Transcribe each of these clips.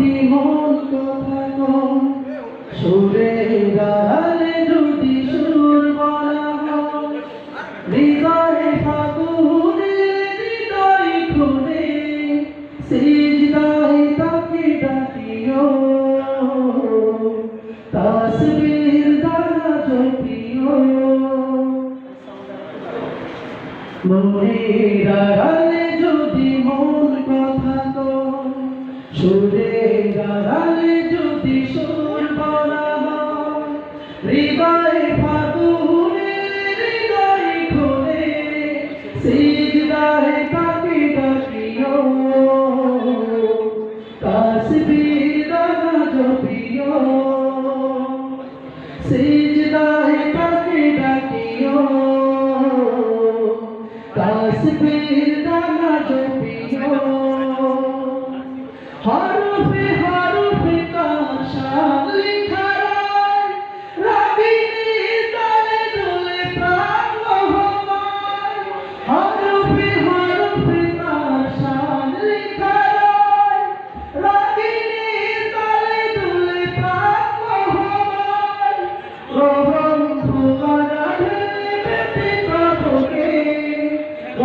যদি মন কথা কম, সুরে গালে যদি সুর বলা হৃদয় ফাগুনে, হৃদয় খুলে সিজদায় তাকে ডাকিও। তাসবীর দ্বারা জপিও। মনের আড়ালে যদি মন সুরের আড়ালে যদি সুর বলা হৃদয় ফাগুনে, হৃদয় খুলে সিজদায় তাকে ডাকিও। তাসবীর দানা জপিও। সিজদায় তাকে ডাকিও। তাসবীর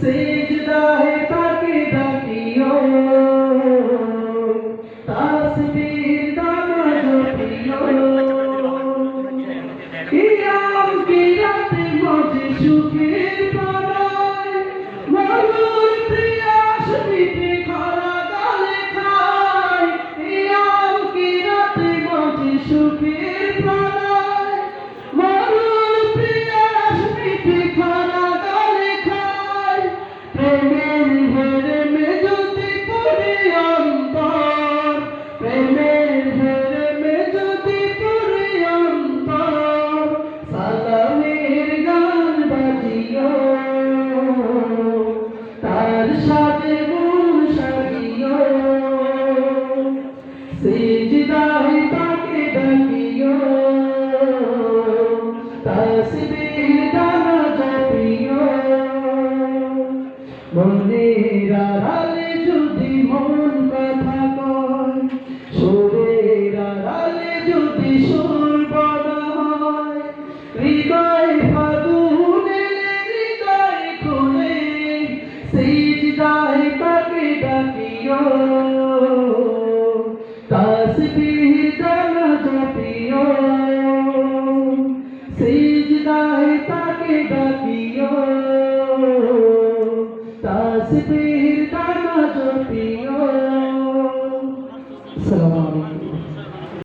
সিজদায় তাকে ডাকিও। তাসবীর দানা জপিও। কিয়াম কিয়াতে মজে সুখের প্রেমের হেরে মে যদি পড়ে অন্তর। প্রেমের হেরে মে যদি পড়ে অন্তর। সালামের গান বাজিও। তার সাথে মন সাজিও। তাকে ডাকিও। তাসবীর মনের আড়ালে যদি মন কথা কয়, সুরের আড়ালে যদি সুর বলা হয়, হৃদয় ফাগুনে হৃদয় খুলে, সিজদায় তাকে ডাকিও। তাসবীর দানা জপিও। সিজদায় তাকে ডাকিও। তাসবীর